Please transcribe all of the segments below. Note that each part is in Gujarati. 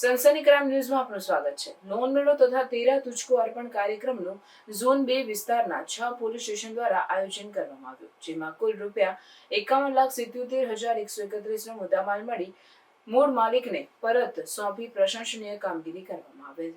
સનસની ક્રાઇમ ન્યૂઝમાં આપનું સ્વાગત છે. લોન મેળો તથા તેરા તુચકો અર્પણ કાર્યક્રમનું ઝોન બે વિસ્તારના છ પોલીસ સ્ટેશન દ્વારા આયોજન કરવામાં આવ્યું, જેમાં કુલ રૂપિયા એકાવન લાખ સિત્યોતેર હજાર એકસો એકત્રીસનો મુદ્દામાલ મળી મૂળ માલિકને પરત સોંપી પ્રશંસનીય કામગીરી કરવામાં આવેલ.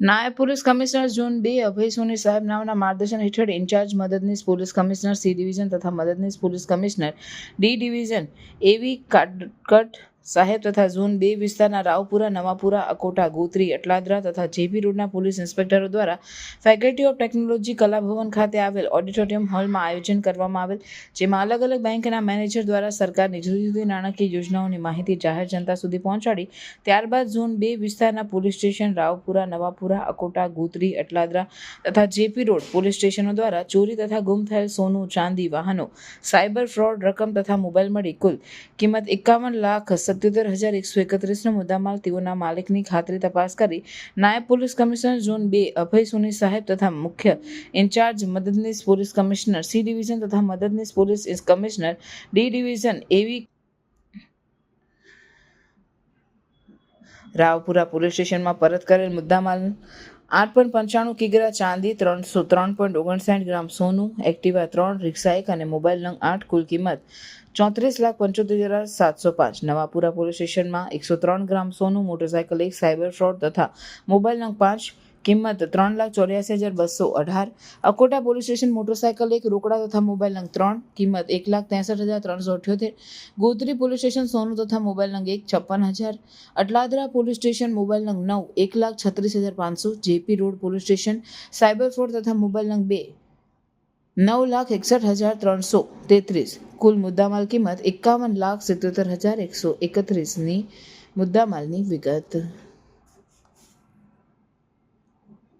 નાયબ પોલીસ કમિશનર ઝોન બે અભય સોની સાહેબ નામના માર્ગદર્શન હેઠળ ઇન્ચાર્જ મદદનીશ પોલીસ કમિશનર સી ડિવિઝન તથા મદદનીશ પોલીસ કમિશનર ડી ડિવિઝન એવી કાટકટ સાહેબ તથા ઝોન બે વિસ્તારના રાવપુરા, નવાપુરા, અકોટા, ગોત્રી, અટલાદરા તથા જેપી રોડના પોલીસ ઇન્સ્પેક્ટરો દ્વારા ફેકલ્ટી ઓફ ટેકનોલોજી કલાભવન ખાતે આવેલ ઓડિટોરિયમ હોલમાં આયોજન કરવામાં આવેલ, જેમાં અલગ અલગ બેંકના મેનેજર દ્વારા સરકારની જુદી જુદી નાણાકીય યોજનાઓની માહિતી જાહેર જનતા સુધી પહોંચાડી, ત્યારબાદ ઝોન બે વિસ્તારના પોલીસ સ્ટેશન રાવપુરા, નવાપુરા, અકોટા, ગોત્રી, અટલાદરા તથા જેપી રોડ પોલીસ સ્ટેશનો દ્વારા ચોરી તથા ગુમ થયેલ સોનું, ચાંદી, વાહનો, સાયબર ફ્રોડ રકમ તથા મોબાઈલ મળી કુલ કિંમત એકાવન લાખ સત્યોતેર હજાર એકસો એકત્રીસનો મુદ્દામાલ તેઓના માલિકની ખાતરી તપાસ કરી નાયબ પોલીસ કમિશનર ઝોન બે અભય સોની સાહેબ તથા મુખ્ય ઇન્ચાર્જ મદદનીશ પોલીસ કમિશનર સી ડિવિઝન તથા મદદનીશ પોલીસ કમિશનર ડી ડિવિઝન એવી રાવપુરા પોલીસ સ્ટેશનમાં પરત કરેલ મુદ્દામાલ આઠ પોઈન્ટ પંચાણું કિગ્રા ચાંદી, ત્રણસો ત્રણ પોઈન્ટ ઓગણસાઠ ગ્રામ સોનું, એક્ટિવા ત્રણ રિક્ષા એક અને મોબાઈલ નંગ આઠ કુલ કિંમત ચોત્રીસ લાખ પંચોતેર હજાર સાતસો પાંચ. નવાપુરા પોલીસ સ્ટેશનમાં એકસો ત્રણ ગ્રામ સોનું, મોટરસાયકલ એક, સાયબર ફ્રોડ તથા મોબાઈલ નંગ પાંચ કિંમત ત્રણ લાખ ચોર્યાસી હજાર બસો અઢાર. અકોટા પોલીસ સ્ટેશન મોટરસાયકલ એક રોકડા તથા મોબાઈલ નંગ ત્રણ. કિંમત એક લાખ ત્રેસઠ હજાર ત્રણસો અઠ્યોતેર. ગોત્રી પોલીસ સ્ટેશન સોનું તથા મોબાઈલ નંગ એક છપ્પન હજાર. અટલાદરા પોલીસ સ્ટેશન મોબાઈલ નંગ નવ એક લાખ છત્રીસ હજાર પાંચસો. JP road police station cyber fraud તથા મોબાઈલ નંગ બે નવ લાખ એકસઠ હજાર ત્રણસો તેત્રીસ. કુલ મુદ્દામાલ કિંમત એકાવન લાખ સિત્યોતેર હજાર એકસો એકત્રીસની મુદ્દામાલની વિગત.